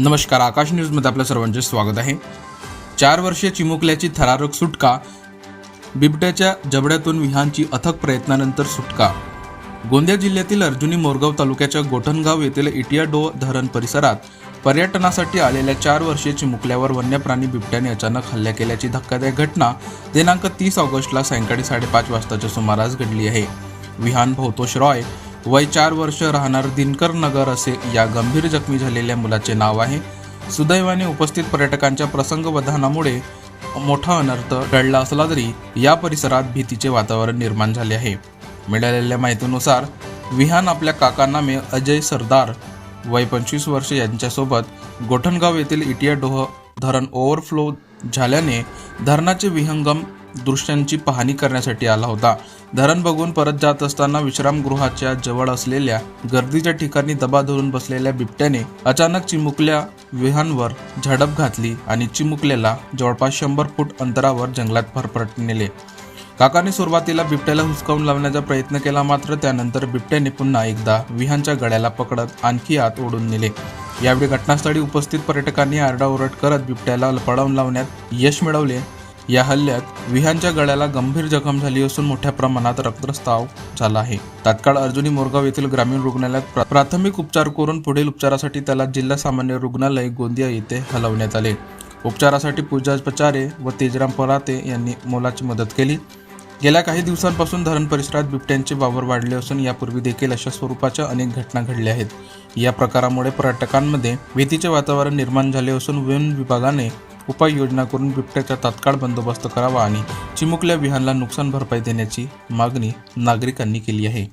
नमस्कार आकाश न्यूजमध्ये आपल्या सर्वांचे स्वागत आहे. चार वर्षीय चिमुकल्याची थरारक सुटका बिबट्याच्या जबड्यातून विहानची अथक प्रयत्नानंतर सुटका. गोंदिया जिल्ह्यातील अर्जुनी मोरगाव तालुक्याच्या गोठणगाव येथील इटियाडो धरण परिसरात पर्यटनासाठी आलेल्या चार वर्षीय चिमुकल्यावर वन्यप्राणी बिबट्याने अचानक हल्ला केल्याची धक्कादायक घटना दिनांक तीस ऑगस्टला सायंकाळी साडेपाच वाजताच्या सुमारास घडली आहे. विहान भवतोष रॉय वय चार वर्ष राहणार दिनकर नगर असे या गंभीर जखमी झालेल्या मुलाचे नाव आहे. सुदैवाने उपस्थित पर्यटकांच्या प्रसंगवधानामुळे मोठा अनर्थ टळला असला तरी या परिसरात भीतीचे वातावरण निर्माण झाले आहे. मिळालेल्या माहितीनुसार विहान आपल्या काकांना मे अजय सरदार वय पंचवीस वर्ष यांच्यासोबत गोठणगाव येथील इटिया डोह धरण ओव्हरफ्लो झाल्याने धरणाचे विहंगम दृश्यांची पाहणी करण्यासाठी आला होता. धरण बघून परत जात असताना विश्रामगृहाच्या जवळ असलेल्या गर्दीच्या ठिकाणी दबा धरून बसलेल्या बिबट्याने अचानक चिमुकल्या विहांवर झडप घातली आणि चिमुकल्याला जवळपास शंभर फूट अंतरावर जंगलात फरफरट नेले. काकाने सुरुवातीला बिबट्याला हुसकावून लावण्याचा प्रयत्न केला मात्र त्यानंतर बिबट्याने पुन्हा एकदा विहांच्या गळ्याला पकडत आणखी आत ओढून नेले. यावेळी घटनास्थळी उपस्थित पर्यटकांनी आरडाओरड करत बिबट्याला पळवून लावण्यात यश मिळवले. या हल्ल्यात विहानच्या गळ्याला गंभीर जखम झाली असून मोठ्या प्रमाणात रक्तस्राव झाला आहे. तात्काळ अर्जुनी मोरगाव येथील ग्रामीण रुग्णालयात प्राथमिक उपचार करून पुढील उपचारासाठी त्याला जिल्हा सामान्य रुग्णालय गोंदिया येथे हलवण्यात आले. उपचारासाठी पूजा पचारे व तेजराम पराते यांनी मोलाची मदत केली. गेल्या काही दिवसांपासून धरण परिसरात बिबट्यांचे वावर वाढले असून यापूर्वी देखील अशा स्वरूपाच्या अनेक घटना घडल्या आहेत. या प्रकारामुळे पर्यटकांमध्ये भीतीचे वातावरण निर्माण झाले असून वन विभागाने उपाययोजना करून बिबट्याचा तात्काळ बंदोबस्त करावा आणि चिमुकल्या विहानला नुकसान भरपाई देण्याची मागणी नागरिकांनी केली आहे.